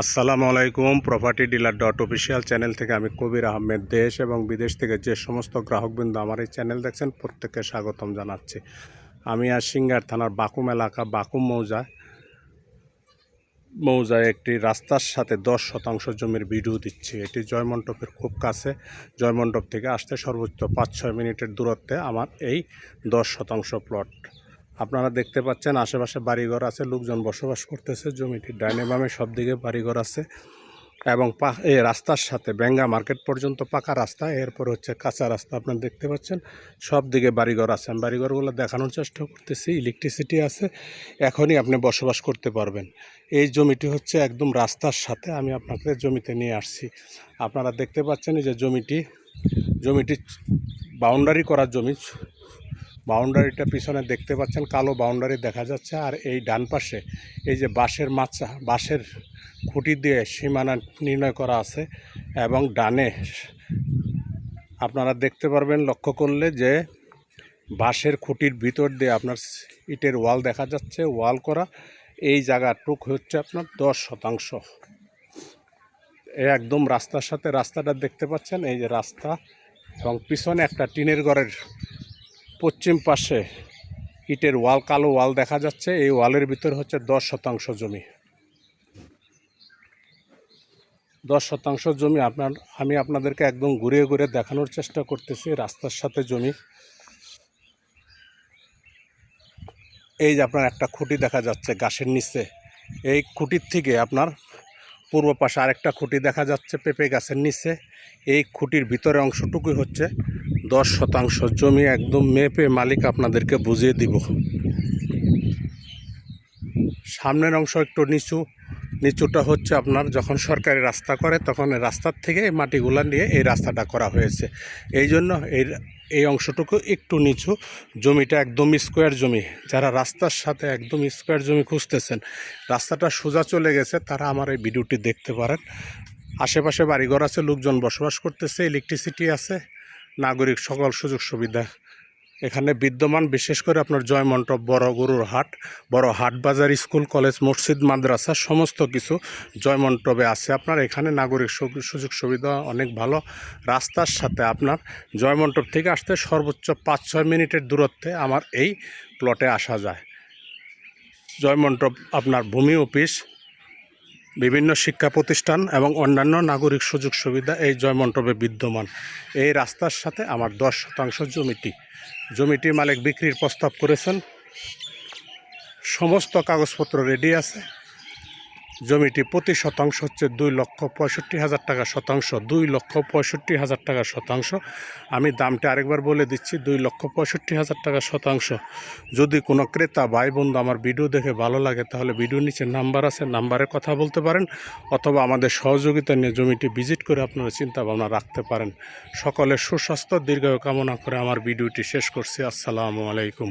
আসসালামু আলাইকুম property dealer dot official channel থেকে আমি কবির আহমেদ। দেশ এবং বিদেশ থেকে যে সমস্ত গ্রাহকবৃন্দ আমার এই চ্যানেল দেখছেন, প্রত্যেককে স্বাগতম জানাচ্ছি। আমি আর সিঙ্গার থানার বাকুম এলাকা, বাকুম মৌজা। মৌজায় একটি রাস্তার সাথে দশ শতাংশ জমির ভিডিও দিচ্ছি। এটি জয়মণ্ডপের খুব কাছে। জয়মণ্ডপ থেকে আসতে সর্বোচ্চ পাঁচ ছয় মিনিটের দূরত্বে আমার এই দশ শতাংশ প্লট আপনারা দেখতে পাচ্ছেন আশেপাশে বাড়িঘর আছে, লোকজন বসবাস করতেছে জমিটির ডাইনে বামে সব দিকে বাড়িঘর আছে এবং এই রাস্তার সাথে বেঙ্গা মার্কেট পর্যন্ত পাকা রাস্তা, এরপর হচ্ছে কাঁচা রাস্তা আপনারা দেখতে পাচ্ছেন সব দিকে বাড়িঘর আছে। আমি বাড়িঘরগুলো দেখানোর চেষ্টা করতেছি ইলেকট্রিসিটি আছে, এখনই আপনি বসবাস করতে পারবেন। এই জমিটি হচ্ছে একদম রাস্তার সাথে, আমি আপনাকে জমিতে নিয়ে আসছি। আপনারা দেখতে পাচ্ছেন যে জমিটি জমিটি বাউন্ডারি করা জমি বাউন্ডারিটা পিছনে দেখতে পাচ্ছেন, কালো বাউন্ডারি দেখা যাচ্ছে, আর এই ডান পাশে এই যে বাঁশের মাচা, বাঁশের খুঁটি দিয়ে সীমানা নির্ণয় করা আছে এবং ডানে আপনারা দেখতে পারবেন, লক্ষ্য করলে যে বাঁশের খুঁটির ভিতর দিয়ে আপনার ইটের ওয়াল দেখা যাচ্ছে, ওয়াল করা, এই জায়গাটুক হচ্ছে আপনার দশ শতাংশ। একদম রাস্তার সাথে, রাস্তাটা দেখতে পাচ্ছেন, এই যে রাস্তা এবং পিছনে একটা টিনের ঘরের পশ্চিম পাশে ইটের ওয়াল, কালো ওয়াল দেখা যাচ্ছে। এই ওয়ালের ভিতর হচ্ছে দশ শতাংশ জমি। দশ শতাংশ জমি আপনার, আমি আপনাদেরকে একদম ঘুরিয়ে ঘুরে দেখানোর চেষ্টা করতেছি, রাস্তার সাথে জমি। এই যে আপনার একটা খুঁটি দেখা যাচ্ছে গাছের নিচে। এই খুঁটির থেকে আপনার পূর্ব পাশে আরেকটা খুঁটি দেখা যাচ্ছে পেঁপে গাছের নিচে। এই খুঁটির ভিতরে অংশটুকুই হচ্ছে দশ শতাংশ জমি একদম মেপে মালিক আপনাদেরকে বুঝিয়ে দিব। সামনের অংশ একটু নিচু, নিচুটা হচ্ছে আপনার যখন সরকারি রাস্তা করে, তখন রাস্তার থেকে এই মাটিগুলা নিয়ে এই রাস্তাটা করা হয়েছে। এই জন্য এই এই অংশটুকু একটু নিচু, জমিটা একদম স্কোয়ার জমি। যারা রাস্তার সাথে একদম স্কোয়ার জমি খুঁজতেছেন, রাস্তাটা সোজা চলে গেছে, তারা আমার এই ভিডিওটি দেখতে পারেন। আশেপাশে বাড়িঘর আছে, লোকজন বসবাস করতেছে, ইলেকট্রিসিটি আছে। নাগরিক সকল সুযোগ সুবিধা এখানে বিদ্যমান, বিশেষ করে আপনার জয়মন্টপ, বড় গরুর হাট, বড় হাট বাজার, স্কুল, কলেজ, মসজিদ, মাদ্রাসা, সমস্ত কিছু জয়মন্টপে আছে। আপনার এখানে নাগরিক সুযোগ সুবিধা অনেক ভালো। রাস্তার সাথে আপনার জয়মন্টপ থেকে আসতে সর্বোচ্চ পাঁচ ছয় মিনিটের দূরত্বে আমার এই প্লটে আসা যায়। জয়মন্টপ আপনার ভূমি অফিস বিভিন্ন শিক্ষা প্রতিষ্ঠান এবং অন্যান্য নাগরিক সুযোগ সুবিধা এই জয়মণ্ডপে বিদ্যমান। এই রাস্তার সাথে আমার দশ শতাংশ জমিটি। জমিটির মালিক বিক্রির প্রস্তাব করেছেন। সমস্ত কাগজপত্র রেডি আছে। জমিটি প্রতি শতাংশ হচ্ছে দুই লক্ষ পঁয়ষট্টি হাজার টাকা শতাংশ, দুই লক্ষ পঁয়ষট্টি হাজার টাকা শতাংশ। আমি দামটা আরেকবার বলে দিচ্ছি, দুই লক্ষ পঁয়ষট্টি হাজার টাকা শতাংশ। যদি কোনো ক্রেতা ভাই বন্ধু আমার ভিডিও দেখে ভালো লাগে, তাহলে ভিডিও নিচে নাম্বার আছে, নাম্বারে কথা বলতে পারেন, অথবা আমাদের সহযোগিতা নিয়ে জমিটি ভিজিট করে আপনারা চিন্তা ভাবনা রাখতে পারেন। সকলের সুস্বাস্থ্য, দীর্ঘায়ু কামনা করে আমার ভিডিওটি শেষ করছি। আসসালামু আলাইকুম।